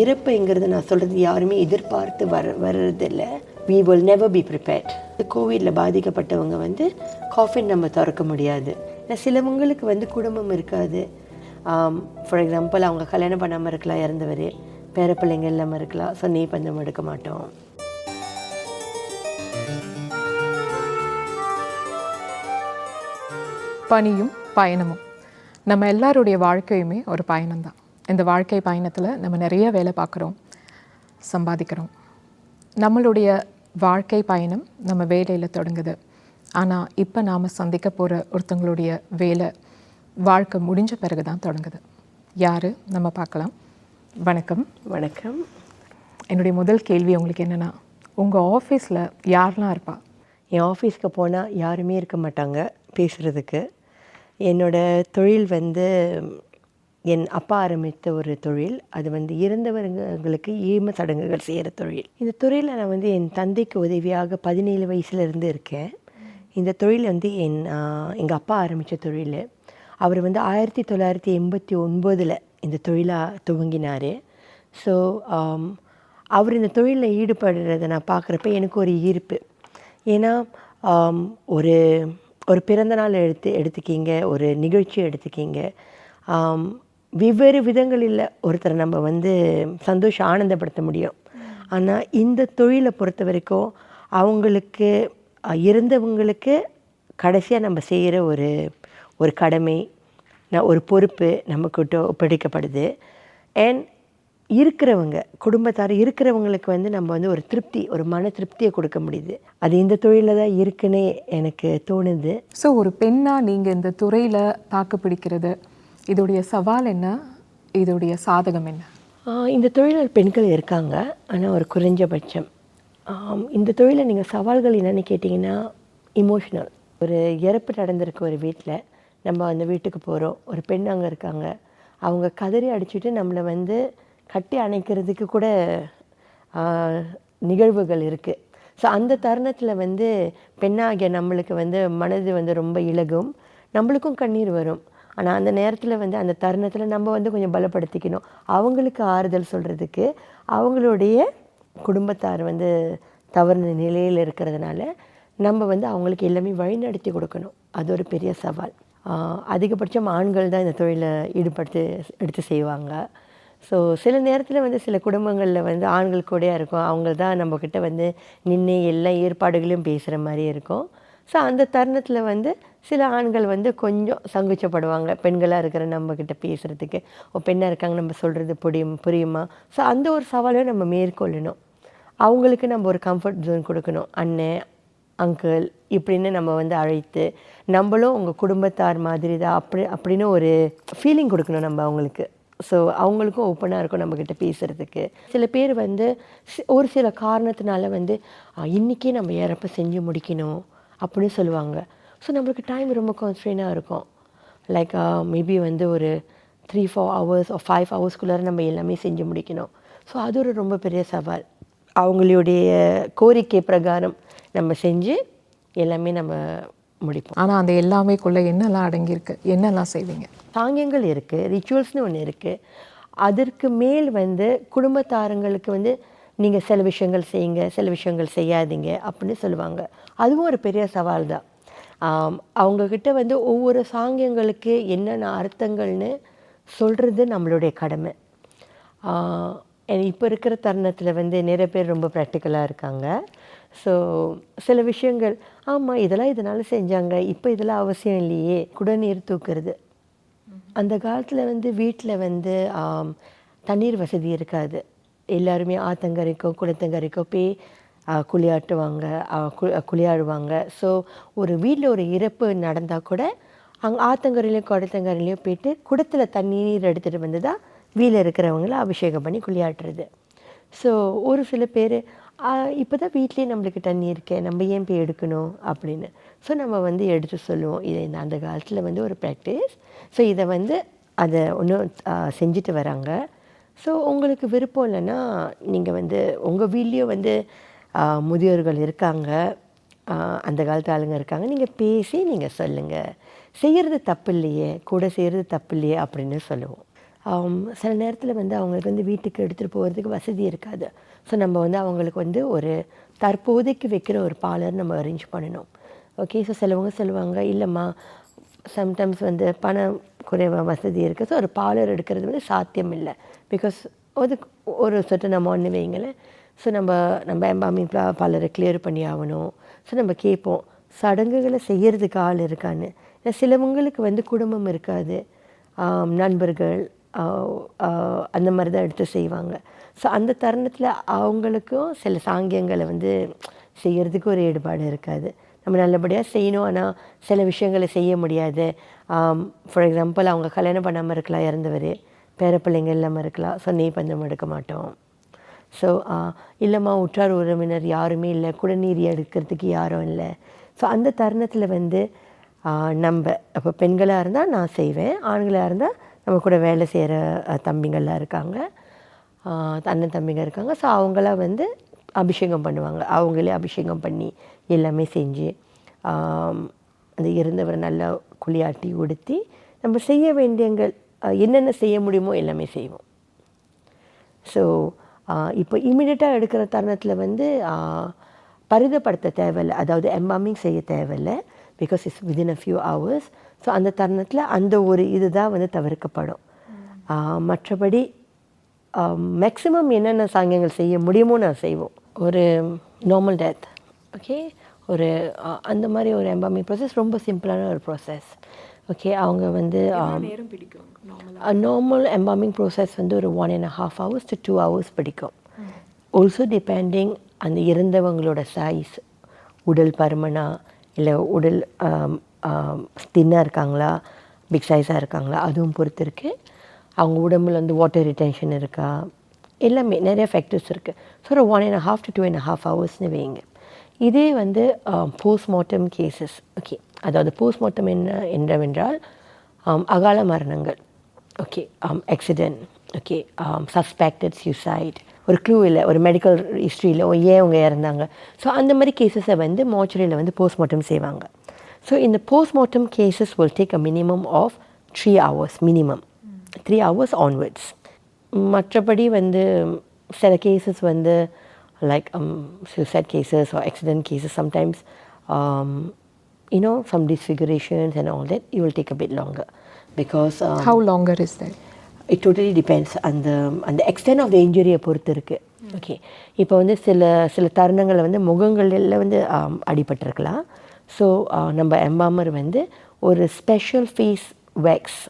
இறப்புங்கிறது நான் சொல்கிறது யாருமே எதிர்பார்த்து வர வர்றதில்லை. We will never be prepared கோவிடில் பாதிக்கப்பட்டவங்க வந்து காஃபின் நம்ம திறக்க முடியாது. சிலவங்களுக்கு வந்து குடும்பம் இருக்காது. ஃபார் எக்ஸாம்பிள் அவங்க கல்யாணம் பண்ணாமல் இருக்கலாம் இறந்தவர். பேர பிள்ளைங்க இல்லாமல் இருக்கலாம். ஸோ நீ பந்தம் எடுக்க மாட்டோம். பணியும் பயணமும். நம்ம எல்லாருடைய வாழ்க்கையுமே ஒரு பயணம்தான். இந்த வாழ்க்கை பயணத்தில் நம்ம நிறைய வேலை பார்க்குறோம் சம்பாதிக்கிறோம். நம்மளுடைய வாழ்க்கை பயணம் நம்ம வேலையில் தொடங்குது. ஆனால் இப்போ நாம் சந்திக்க போகிற ஒருத்தங்களுடைய வேலை வாழ்க்கை முடிஞ்ச பிறகு தான் தொடங்குது. யார்? நம்ம பார்க்கலாம். வணக்கம். வணக்கம். என்னுடைய முதல் கேள்வி உங்களுக்கு என்னென்னா உங்கள் ஆஃபீஸில் யாரெல்லாம் இருப்பா? என் ஆஃபீஸ்க்கு போனால் யாருமே இருக்க மாட்டாங்க பேசுகிறதுக்கு என்னோட தொழில் வந்து என் அப்பா ஆரம்பித்த ஒரு தொழில். அது வந்து இறந்தவர்களுக்கு ஈம சடங்குகள் செய்கிற தொழில். இந்த தொழிலில் நான் வந்து என் தந்தைக்கு உதவியாக பதினேழு வயசுலேருந்து இருக்கேன். இந்த தொழில் வந்து என் எங்கள் அப்பா ஆரம்பித்த தொழில். அவர் வந்து ஆயிரத்தி தொள்ளாயிரத்தி எண்பத்தி ஒன்பதில் இந்த தொழிலாக துவங்கினார். ஸோ அவர் இந்த தொழிலில் ஈடுபடுறதை நான் பார்க்குறப்ப எனக்கு ஒரு ஈர்ப்பு. ஏன்னா ஒரு ஒரு பிறந்த நாள் எடுத்து எடுத்துக்கிங்க ஒரு நிகழ்ச்சி எடுத்துக்கிங்க. வெவ்வேறு விதங்களில் ஒருத்தரை நம்ம வந்து சந்தோஷம் ஆனந்தப்படுத்த முடியும். ஆனால் இந்த தொழிலை பொறுத்த வரைக்கும் அவங்களுக்கு இருந்தவங்களுக்கு கடைசியாக நம்ம செய்கிற ஒரு ஒரு கடமை ஒரு பொறுப்பு நமக்கிட்ட ஒப்படைக்கப்படுது. அண்ட் இருக்கிறவங்க குடும்பத்தார் இருக்கிறவங்களுக்கு வந்து நம்ம வந்து ஒரு திருப்தி ஒரு மன திருப்தியை கொடுக்க முடியுது. அது இந்த தொழிலில் தான் இருக்குன்னே எனக்கு தோணுது. ஸோ ஒரு பெண்ணாக நீங்கள் இந்த துறையில் தாக்கு பிடிக்கிறது இதோடைய சவால் என்ன? இதோடைய சாதகம் என்ன? இந்த தொழிலில் பெண்கள் இருக்காங்க ஆனால் ஒரு குறைஞ்சபட்சம். இந்த தொழிலில் நீங்கள் சவால்கள் என்னென்னு கேட்டிங்கன்னா இமோஷனல் ஒரு இறப்பு நடந்திருக்க ஒரு வீட்டில் நம்ம அந்த வீட்டுக்கு போகிறோம் ஒரு பெண் அங்கே இருக்காங்க. அவங்க கதறி அடிச்சுட்டு நம்மளை வந்து கட்டி அணைக்கிறதுக்கு கூட நிகழ்வுகள் இருக்குது ஸோ அந்த தருணத்தில் வந்து பெண்ணாகிய நம்மளுக்கு வந்து மனது வந்து ரொம்ப இலகும். நம்மளுக்கும் கண்ணீர் வரும். ஆனால் அந்த நேரத்தில் வந்து அந்த தருணத்தில் நம்ம வந்து கொஞ்சம் பலப்படுத்திக்கணும். அவங்களுக்கு ஆறுதல் சொல்கிறதுக்கு அவங்களுடைய குடும்பத்தார் வந்து தவறுன நிலையில் இருக்கிறதுனால நம்ம வந்து அவங்களுக்கு எல்லாமே வழிநடத்தி கொடுக்கணும். அது ஒரு பெரிய சவால். அதிகபட்சம் ஆண்கள் தான் இந்த தொழிலை ஈடுபடுத்தி எடுத்து செய்வாங்க. ஸோ சில நேரத்தில் வந்து சில குடும்பங்களில் வந்து ஆண்கள் கூடயா இருக்கும். அவங்க தான் நம்மக்கிட்ட வந்து நின்று எல்லா ஏற்பாடுகளையும் பேசுகிற மாதிரி இருக்கும். ஸோ அந்த தருணத்தில் வந்து சில ஆண்கள் வந்து கொஞ்சம் சங்குச்சப்படுவாங்க. பெண்களாக இருக்கிற நம்மக்கிட்ட பேசுகிறதுக்கு ஓ பெண்ணாக இருக்காங்க நம்ம சொல்கிறது புரியும் புரியுமா? ஸோ அந்த ஒரு சவாலை நம்ம மேற்கொள்ளணும். அவங்களுக்கு நம்ம ஒரு கம்ஃபர்ட் ஜோன் கொடுக்கணும். அண்ணன் அங்கிள் இப்படின்னு நம்ம வந்து அழைத்து நம்மளும் உங்கள் குடும்பத்தார் மாதிரி தான் அப்படி அப்படின்னு ஒரு ஃபீலிங் கொடுக்கணும் நம்ம அவங்களுக்கு. ஸோ அவங்களுக்கும் ஓப்பனாக இருக்கும் நம்மக்கிட்ட பேசுகிறதுக்கு சில பேர் வந்து ஒரு சில காரணத்தினால வந்து இன்றைக்கே நம்ம இறப்ப செஞ்சு முடிக்கணும் அப்படின்னு சொல்லுவாங்க. ஸோ நம்மளுக்கு டைம் ரொம்ப கான்ஸ்ட்ரெயினாக இருக்கும். லைக் மேபி வந்து ஒரு த்ரீ ஃபோர் ஹவர்ஸ் ஒரு ஃபைவ் ஹவர்ஸ்குள்ளார நம்ம எல்லாமே செஞ்சு முடிக்கணும். ஸோ அது ஒரு ரொம்ப பெரிய சவால். அவங்களுடைய கோரிக்கை பிரகாரம் நம்ம செஞ்சு எல்லாமே நம்ம முடிப்போம். ஆனால் அந்த எல்லாமேக்குள்ளே என்னெல்லாம் அடங்கியிருக்கு? என்னெல்லாம் செய்வீங்க? சாங்கியங்கள் இருக்குது ரிச்சுவல்ஸ்னு ஒன்று இருக்குது அதற்கு மேல் வந்து குடும்பத்தாரங்களுக்கு வந்து நீங்கள் சில விஷயங்கள் செய்யுங்க சில விஷயங்கள் செய்யாதீங்க அப்படின்னு சொல்லுவாங்க. அதுவும் ஒரு பெரிய சவால் தான் அவங்கக்கிட்ட வந்து ஒவ்வொரு சாங்கியங்களுக்கு என்னென்ன அர்த்தங்கள்னு சொல்கிறது நம்மளுடைய கடமை. இப்போ இருக்கிற தருணத்தில் வந்து நிறைய பேர் ரொம்ப ப்ராக்டிக்கலாக இருக்காங்க. ஸோ சில விஷயங்கள் ஆமாம் இதெல்லாம் இதனால் செஞ்சாங்க இப்போ இதெல்லாம் அவசியம் இல்லையே குடநீர் தூக்குறது. அந்த காலத்தில் வந்து வீட்டில் வந்து தண்ணீர் வசதி இருக்காது. எல்லாருமே ஆத்தங்கரைக்கோ குளத்தங்கரைக்கோ போய் குளியாட்டுவாங்க கு- குளியாடுவாங்க. ஸோ ஒரு வீட்டில் ஒரு இறப்பு நடந்தால் கூட அங்கே ஆத்தங்கரையிலையும் குடத்தங்கரையிலையும் போயிட்டு குடத்தில் தண்ணீர் எடுத்துகிட்டு வந்து தான் வீட்டில் இருக்கிறவங்கள அபிஷேகம் பண்ணி குளியாட்டுறது. ஸோ ஒரு சில பேர் இப்போ தான் வீட்லேயே நம்மளுக்கு தண்ணி இருக்கே நம்ம ஏன் போய் எடுக்கணும் அப்படின்னு. ஸோ நம்ம வந்து எடுத்து சொல்லுவோம். இதை இந்த அந்த காலத்தில் வந்து ஒரு ப்ராக்டிஸ் ஸோ இதை வந்து அதை ஒன்றும் செஞ்சுட்டு வராங்க. ஸோ உங்களுக்கு விருப்பம் இல்லைன்னா நீங்கள் வந்து உங்கள் வீட்லேயும் வந்து முதியோர்கள் இருக்காங்க. அந்த காலத்து ஆளுங்க இருக்காங்க. நீங்கள் பேசி நீங்கள் சொல்லுங்கள் செய்கிறது தப்பு இல்லையே கூட செய்கிறது தப்பு இல்லையே அப்படின்னு சொல்லுவோம். சில நேரத்தில் வந்து அவங்களுக்கு வந்து வீட்டுக்கு எடுத்துகிட்டு போகிறதுக்கு வசதி இருக்காது. ஸோ நம்ம வந்து அவங்களுக்கு வந்து ஒரு தற்போதைக்கு வைக்கிற ஒரு பாலர் நம்ம அரேஞ்ச் பண்ணணும். ஓகே ஸோ சிலவங்க சொல்லுவாங்க இல்லைம்மா சம்டைம்ஸ் வந்து பணம் குறைவாக வசதி இருக்குது ஸோ ஒரு பாலர் எடுக்கிறது வந்து சாத்தியம் இல்லை பிகாஸ் அது ஒரு நம்ம அமௌண்ட்னு வைங்களேன். ஸோ நம்ம நம்ம எம்பாமிங் பார்லரை கிளியர் பண்ணி ஆகணும் ஸோ நம்ம கேட்போம் சடங்குகளை செய்கிறதுக்கு ஆள் இருக்கான்னு. ஏன்னா சிலவங்களுக்கு வந்து குடும்பம் இருக்காது. நண்பர்கள் அந்த மாதிரி தான் எடுத்து செய்வாங்க. ஸோ அந்த தருணத்தில் அவங்களுக்கும் சில சாங்கியங்களை வந்து செய்கிறதுக்கு ஒரு ஈடுபாடு இருக்காது. நம்ம நல்லபடியாக செய்யணும் ஆனால் சில விஷயங்களை செய்ய முடியாது. ஃபார் எக்ஸாம்பிள் அவங்க கல்யாணம் பண்ணாமல் இருக்கலாம் இறந்தவர். பேரப்பிள்ளைங்க இல்லாமல் இருக்கலாம். ஸோ நெய் பந்தம் எடுக்க மாட்டோம். ஸோ இல்லைம்மா உற்றார் உறவினர் யாருமே இல்லை. குடநீர் எடுக்கிறதுக்கு யாரும் இல்லை. ஸோ அந்த தருணத்தில் வந்து நம்ம இப்போ பெண்களாக இருந்தால் நான் செய்வேன். ஆண்களாக இருந்தால் நம்ம கூட வேலை செய்கிற தம்பிங்கள்லாம் இருக்காங்க. அண்ணன் தம்பிங்க இருக்காங்க. ஸோ அவங்களாம் வந்து அபிஷேகம் பண்ணுவாங்க. அவங்களே அபிஷேகம் பண்ணி எல்லாமே செஞ்சு அந்த இருந்தவரை நல்லா குளியாட்டி உடுத்தி நம்ம செய்ய வேண்டியங்கள் என்னென்ன செய்ய முடியுமோ எல்லாமே செய்வோம். ஸோ இப்போ இமீடியட்டாக எடுக்கிற தருணத்தில் வந்து பரிதப்படுத்த தேவையில்லை. அதாவது எம்பாமிங் செய்ய தேவையில்லை. Because it's within a few hours so அந்த தருணத்தில் அந்த ஒரு இதுதான் வந்து தவிர்க்கப்படும். மற்றபடி மேக்ஸிமம் என்னென்ன சாங்கியங்கள் செய்ய முடியுமோ நான் செய்வோம். ஒரு நார்மல் டெத் ஓகே ஒரு அந்த மாதிரி ஒரு எம்பாமிங் ப்ராசஸ் ரொம்ப சிம்பிளான ஒரு ப்ராசஸ் ஓகே அவங்க வந்து நார்மல் எம்பாமிங் ப்ரோசஸ் வந்து ஒரு one and half hours to two hours பிடிக்கும். ஆல்சோ டிபெண்டிங் அந்த இறந்தவங்களோட சைஸ் உடல் பருமனா இல்லை உடல் தின்னாக இருக்காங்களா பிக் சைஸாக இருக்காங்களா அதுவும் பொறுத்து இருக்குது அவங்க உடம்புல வந்து வாட்டர் ரிட்டென்ஷன் இருக்கா எல்லாமே நிறைய ஃபேக்டர்ஸ் இருக்குது ஸோ ஒரு one and half to two and half ஹவர்ஸ்னு வைங்க இதே வந்து போஸ்ட்மார்ட்டம் கேசஸ் ஓகே அதாவது போஸ்ட்மார்ட்டம் என்ன என்னவென்றால் ஆம், அகால மரணங்கள். Okay accident okay suspected suicide ஒரு க்ளூ இல்லை ஒரு மெடிக்கல் ஹிஸ்ட்ரியில் ஏன் அவங்க இறந்தாங்க? ஸோ அந்த மாதிரி கேசஸை வந்து மோச்சரியில் வந்து போஸ்ட்மார்ட்டம் செய்வாங்க. ஸோ இந்த postmortem cases will take a minimum of three hours minimum three hours onwards மற்றபடி வந்து சில கேசஸ் வந்து like suicide cases or accident cases sometimes you know some disfigurations and all that it will take a bit longer because um, how longer is that it totally depends அந்த அந்த extent of the இன்ஜுரியை பொறுத்து இருக்குது okay இப்போ வந்து சில சில தருணங்களில் வந்து முகங்களில் வந்து அடிபட்டிருக்கலாம். ஸோ நம்ம எம்பாமர் வந்து ஒரு ஸ்பெஷல் ஃபேஸ் வேக்ஸ்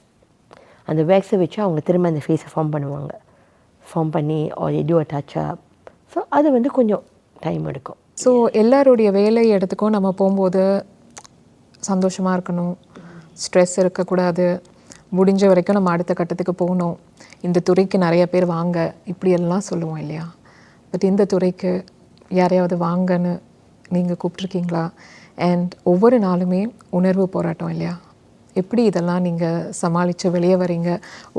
அந்த வேக்ஸை வச்சு அவங்க திரும்ப அந்த ஃபேஸை ஃபார்ம் பண்ணுவாங்க. ஃபார்ம் பண்ணி ஒரு எடு டச் அப் ஸோ அது வந்து கொஞ்சம் டைம் எடுக்கும். ஸோ எல்லாருடைய வேலை இடத்துக்கும் நம்ம போகும்போது சந்தோஷமாக இருக்கணும். ஸ்ட்ரெஸ் இருக்கக்கூடாது. முடிஞ்ச வரைக்கும் நம்ம அடுத்த கட்டத்துக்கு போகணும். இந்த துறைக்கு நிறைய பேர் வாங்க. இப்படியெல்லாம் சொல்லுவோம் இல்லையா? பட் இந்த துறைக்கு யாரையாவது வாங்கன்னு நீங்கள் கூப்பிட்ருக்கீங்களா அண்ட் ஒவ்வொரு நாளுமே உணர்வு போராட்டம் இல்லையா? எப்படி இதெல்லாம் நீங்கள் சமாளித்து வெளியே வரீங்க?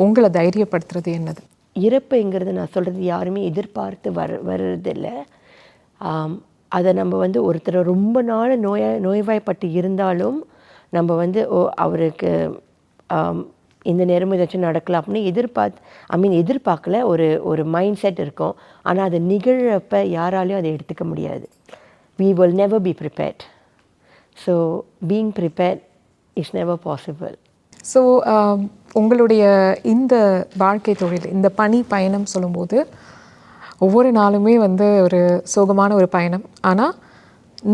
உங்களை தைரியப்படுத்துறது என்னது? இறப்புங்கிறது நான் சொல்கிறது யாருமே எதிர்பார்த்து வர வர்றதில்லை. அதை நம்ம வந்து ஒருத்தர் ரொம்ப நாள் நோயா நோய்வாய்ப்பட்டு இருந்தாலும் நம்ம வந்து ஓ அவருக்கு இந்த நேரம் ஏதாச்சும் நடக்கலாம் அப்படின்னு எதிர்பார்த்து ஐ மீன் எதிர்பார்க்கல ஒரு ஒரு மைண்ட் செட் இருக்கும். ஆனால் அது நிகழப்ப யாராலையும் அதை எடுத்துக்க முடியாது. We will never be prepared so being prepared is never possible so உங்களுடைய இந்த வாழ்க்கை தொழில் இந்த பணி பயணம் சொல்லும்போது ஒவ்வொரு நாளுமே வந்து ஒரு சோகமான ஒரு பயணம். ஆனால்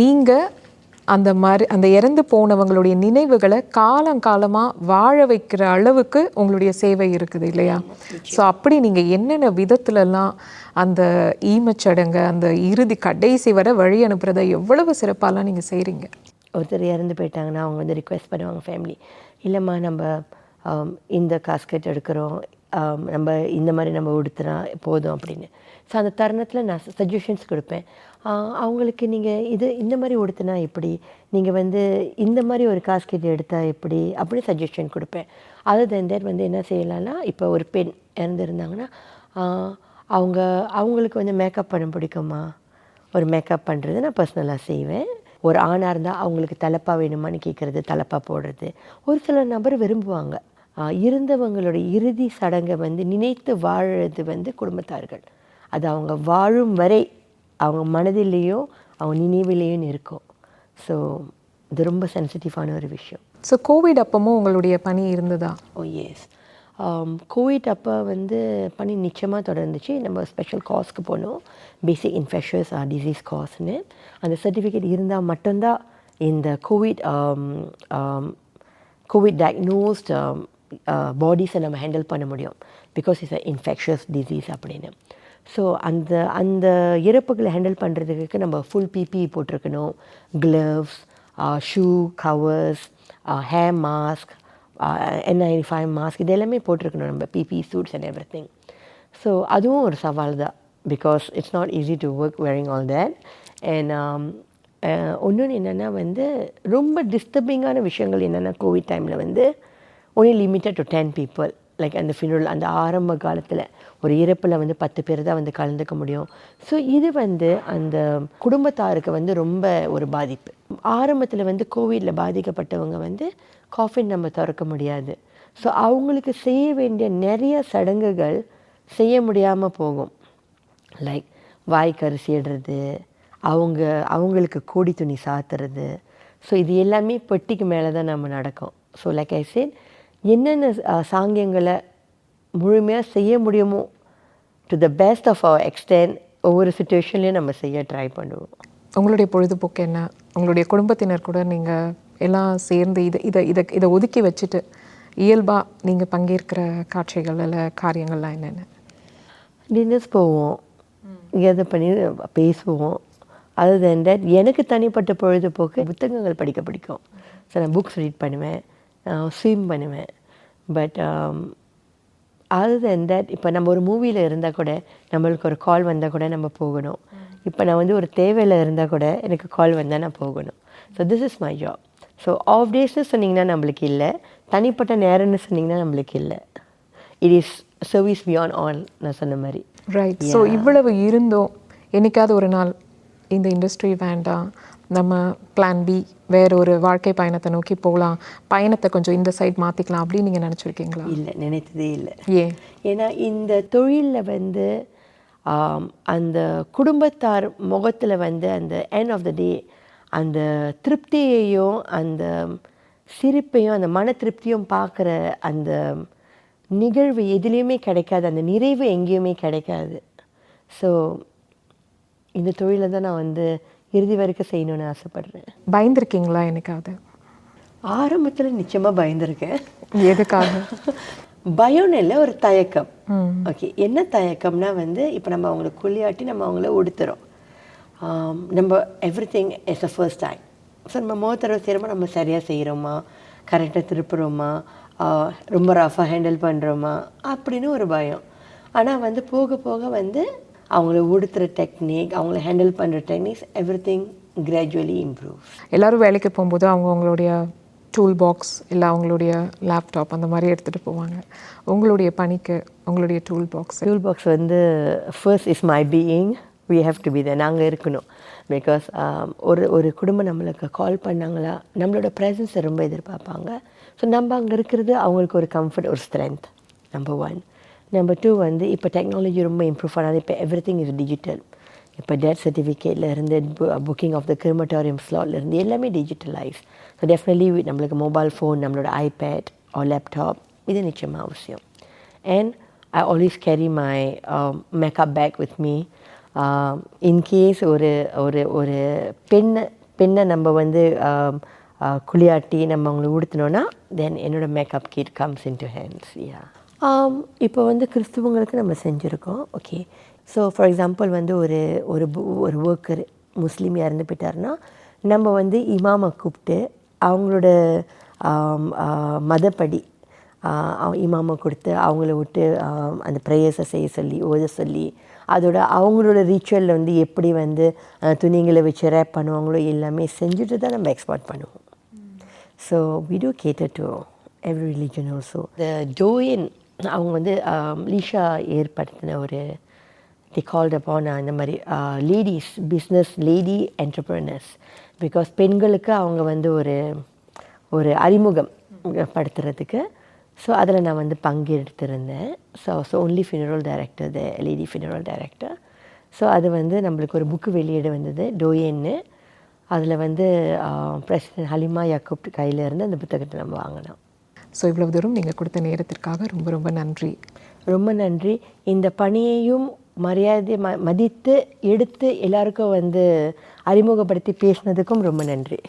நீங்கள் அந்த மாதிரி அந்த இறந்து போனவங்களுடைய நினைவுகளை காலங்காலமாக வாழ வைக்கிற அளவுக்கு உங்களுடைய சேவை இருக்குது இல்லையா? ஸோ அப்படி நீங்கள் என்னென்ன விதத்துலலாம் அந்த ஈமச்சடங்கை அந்த இறுதி கடைசி வரை வழி அனுப்புறதை எவ்வளவு சிறப்பாலாம் நீங்கள் செய்கிறீங்க ஒருத்தர் இறந்து போயிட்டாங்கன்னா அவங்க வந்து ரிக்வெஸ்ட் பண்ணுவாங்க ஃபேமிலி இல்லைம்மா நம்ம இந்த காஸ்கெட் எடுக்கிறோம் நம்ம இந்த மாதிரி நம்ம உடுத்துனா போதும் அப்படின்னு. ஸோ அந்த தருணத்தில் நான் சஜஷன்ஸ் கொடுப்பேன். அவங்களுக்கு நீங்கள் இது இந்த மாதிரி உடுத்துனா எப்படி? நீங்கள் வந்து இந்த மாதிரி ஒரு காஸ்கெட் எடுத்தால் எப்படி? அப்படி சஜஷன் கொடுப்பேன். அதர் தென் வந்து என்ன செய்யலாம்னா இப்போ ஒரு பெண் இறந்துருந்தாங்கன்னா அவங்க அவங்களுக்கு வந்து மேக்கப் பண்ண பிடிக்குமா? ஒரு மேக்கப் பண்ணுறது நான் பர்சனலாக செய்வேன். ஒரு ஆணாக இருந்தால் அவங்களுக்கு தலைப்பாக வேணுமான்னு கேட்குறது தலைப்பாக போடுறது. ஒரு சில நபர் விரும்புவாங்க. ஆஹ் இருந்தவங்களோட இறுதி சடங்கை வந்து நினைத்து வாழறது வந்து குடும்பத்தார்கள். அது அவங்க வாழும் வரை அவங்க மனதிலேயும் அவங்க நினைவிலேயும் இருக்கும். ஸோ இது ரொம்ப சென்சிட்டிவான ஒரு விஷயம். ஸோ கோவிட் அப்பமும் உங்களுடைய பணி இருந்ததா? ஓ எஸ் கோவிட் அப்போ வந்து பணி நிச்சயமாக தொடர்ந்துச்சு. நம்ம ஸ்பெஷல் காஸ்க்கு போனோம். பேசிக் இன்ஃபெக்ஷஸ் டிசீஸ் காஸ்னு அந்த சர்டிஃபிகேட் இருந்தால் மட்டும்தான் இந்த கோவிட் கோவிட் டயக்னோஸ்ட் Uh, பாடிஸை நம்ம ஹேண்டில் பண்ண முடியும். Because it's a infectious disease அப்படின்னு. ஸோ அந்த அந்த இறப்புகளை ஹேண்டில் பண்ணுறதுக்கு நம்ம ஃபுல் பிபி போட்டிருக்கணும். Gloves shoe covers hair mask N ninety five mask இது எல்லாமே போட்டிருக்கணும் நம்ம P P suits and every thing so அதுவும் ஒரு சவால் தான் because it's not easy to work wearing all that and இன்னொன்று என்னென்னா வந்து ரொம்ப டிஸ்டர்பிங்கான விஷயங்கள் என்னென்னா கோவிட் டைமில் வந்து only limited to ten people like அந்த ஃபினரல் அந்த ஆரம்ப காலத்தில் ஒரு இறப்பில் வந்து பத்து பேர் தான் வந்து கலந்துக்க முடியும். ஸோ இது வந்து அந்த குடும்பத்தாருக்கு வந்து ரொம்ப ஒரு பாதிப்பு. ஆரம்பத்தில் வந்து கோவிடில் பாதிக்கப்பட்டவங்க வந்து காஃபின் நம்ம திறக்க முடியாது. ஸோ அவங்களுக்கு செய்ய வேண்டிய நிறைய சடங்குகள் செய்ய முடியாமல் போகும். லைக் வாய்க்கு அரிசிடுறது அவங்க அவங்களுக்கு கோடி துணி சாத்துறது. ஸோ இது எல்லாமே பெட்டிக்கு மேலே தான் நம்ம நடக்கும். ஸோ லைக் ஐ said என்னென்ன சாங்கியங்களை முழுமையாக செய்ய முடியுமோ to the best of our extent ஒவ்வொரு சுச்சுவேஷன்லேயும் நம்ம செய்ய ட்ரை பண்ணுவோம். உங்களுடைய பொழுதுபோக்கு என்ன? உங்களுடைய குடும்பத்தினர் கூட நீங்கள் எல்லாம் சேர்ந்து இதை இதை இதை இதை ஒதுக்கி வச்சுட்டு இயல்பாக நீங்கள் பங்கேற்கிற காட்சிகள் இல்லை காரியங்கள்லாம் என்னென்ன? டின்னர்ஸ் போவோம். எதை பண்ணி பேசுவோம். அது தென் தட் எனக்கு தனிப்பட்ட பொழுதுபோக்கு புத்தகங்கள் படிக்க பிடிக்கும். ஸோ நான் புக்ஸ் ரீட் பண்ணுவேன். ஸ்விம் பண்ணுவேன். பட் அது தென் தட் இப்போ நம்ம ஒரு மூவியில் இருந்தால் கூட நம்மளுக்கு ஒரு கால் வந்தால் கூட நம்ம போகணும். இப்போ நான் வந்து ஒரு தேவையில் இருந்தால் கூட எனக்கு கால் வந்தால் நான் போகணும். So this is my job so off டேஸ்னு சொன்னீங்கன்னா நம்மளுக்கு இல்லை. தனிப்பட்ட நேரம்னு சொன்னீங்கன்னா நம்மளுக்கு இல்லை. It is service beyond all நான் சொன்ன மாதிரி. ரைட் ஸோ இவ்வளவு இருந்தும். என்னைக்காவது ஒரு நாள் இந்த இண்டஸ்ட்ரி வேண்டாம். நம்ம பிளான் பி வேற ஒரு வாழ்க்கை பயணத்தை நோக்கி போகலாம் பயணத்தை கொஞ்சம் இந்த சைட் மாற்றிக்கலாம் அப்படின்னு நீங்கள் நினச்சிருக்கீங்களா? இல்லை நினைத்ததே இல்லை. ஏன்? ஏன்னா இந்த தொழிலில் வந்து அந்த குடும்பத்தார் முகத்தில் வந்து அந்த எண்ட் ஆஃப் த டே அந்த திருப்தியையும் அந்த சிரிப்பையும் அந்த மன திருப்தியும் பார்க்குற அந்த நிகழ்வு எதுலேயுமே கிடைக்காது. அந்த நிறைவு எங்கேயுமே கிடைக்காது. ஸோ இந்த தொழிலை தான் நான் வந்து இறுதி வரைக்கும் செய்யணும்னு ஆசைப்படுறேன். பயந்துருக்கீங்களா என்னைக்காவது? ஆரம்பத்தில் நிச்சயமாக பயந்துருக்கேன். எதுக்காக? பயம்னு இல்லை ஒரு தயக்கம். ஓகே என்ன தயக்கம்னா வந்து இப்போ நம்ம அவங்கள குளியாட்டி நம்ம அவங்கள உடுத்துறோம். நம்ம every thing is a first time so நம்ம மொதல் தடவை செய்கிறோமா நம்ம சரியாக செய்கிறோமா கரெக்டாக திருப்புறோமா? ரொம்ப ரஃபாக ஹேண்டில் பண்ணுறோமா அப்படின்னு ஒரு பயம். ஆனால் வந்து போக போக வந்து அவங்கள உடுத்துகிற டெக்னிக் அவங்கள ஹேண்டில் பண்ணுற techniques every thing gradually improve எல்லாரும் வேலைக்கு போகும்போது அவங்க அவங்களுடைய டூல் பாக்ஸ் இல்லை அவங்களுடைய லேப்டாப் அந்த மாதிரி எடுத்துகிட்டு போவாங்க. உங்களுடைய பணிக்கு உங்களுடைய டூல் பாக்ஸ் டூல் பாக்ஸ் வந்து first is my being we have to be there. நாங்கள் இருக்கணும். பிகாஸ் ஒரு ஒரு குடும்பம் நம்மளுக்கு கால் பண்ணாங்களா நம்மளோட ப்ரெசன்ஸை ரொம்ப எதிர்பார்ப்பாங்க. ஸோ நம்ம அங்கே இருக்கிறது அவங்களுக்கு ஒரு கம்ஃபர்ட் ஒரு strength number one number two வந்து இப்போ டெக்னாலஜி ரொம்ப இம்ப்ரூவ் ஆனது இப்போ எவ்ரி திங் இஸ் டிஜிட்டல் இப்போ டெத் சர்டிஃபிகேட்லேருந்து புக்கிங் ஆஃப் த கிரிமட்டோரியம் ஸ்லாட்லேருந்து எல்லாமே டிஜிட்டலைஸ் ஸோ டெஃபினெட்லி நம்மளுக்கு மொபைல் ஃபோன் நம்மளோட ஐபேட் ஆர் லேப்டாப் இது நிச்சயமாக அவசியம். And I always carry my makeup bag with me in case ஒரு ஒரு ஒரு பெண்ணை பெண்ணை நம்ம வந்து um, uh, குளியாட்டி நம்ம அவங்களை உடுத்தினோன்னா தென் என்னோடய makeup kit comes in to hands yeah இப்போ வந்து கிறிஸ்துவங்களுக்கு நம்ம செஞ்சுருக்கோம் ஓகே. ஸோ ஃபார் எக்ஸாம்பிள் வந்து ஒரு ஒரு ஒரு ஒர்க்கர் முஸ்லீம் இறந்து போயிட்டாருன்னா நம்ம வந்து இமாமை கூப்பிட்டு அவங்களோட மதப்படி இமாமை கொடுத்து அவங்கள விட்டு அந்த ப்ரேயர்ஸை செய்ய சொல்லி ஓத சொல்லி அதோட அவங்களோட ரீச்சுவலில் வந்து எப்படி வந்து துணிங்களை வச்சு ரேப் பண்ணுவாங்களோ எல்லாமே செஞ்சுட்டு தான் நம்ம எக்ஸ்போர்ட் பண்ணுவோம். So we do cater to every religion also the join அவங்க வந்து லீஷா ஏற்படுத்தின ஒரு தி கால்ட் அப்பான் இந்த மாதிரி ladies business lady entrepreneurs because பெண்களுக்கு அவங்க வந்து ஒரு ஒரு அறிமுகம் படுத்துறதுக்கு. ஸோ அதில் நான் வந்து பங்கெடுத்திருந்தேன். So so only funeral director the lady funeral director so அது வந்து நம்மளுக்கு ஒரு புக்கு வெளியீடு வந்தது டோயன்னு. அதில் வந்து பிரசிடென்ட் ஹலிமா யாக்கூப் கையில் இருந்து அந்த புத்தகத்தை நம்ம வாங்கினோம். ஸோ இவ்வளவு தூரம் நீங்கள் கொடுத்த நேரத்திற்காக ரொம்ப ரொம்ப நன்றி. ரொம்ப நன்றி. இந்த பணியையும் மரியாதை ம மதித்து எடுத்து எல்லாருக்கும் வந்து அறிமுகப்படுத்தி பேசினதுக்கும் ரொம்ப நன்றி.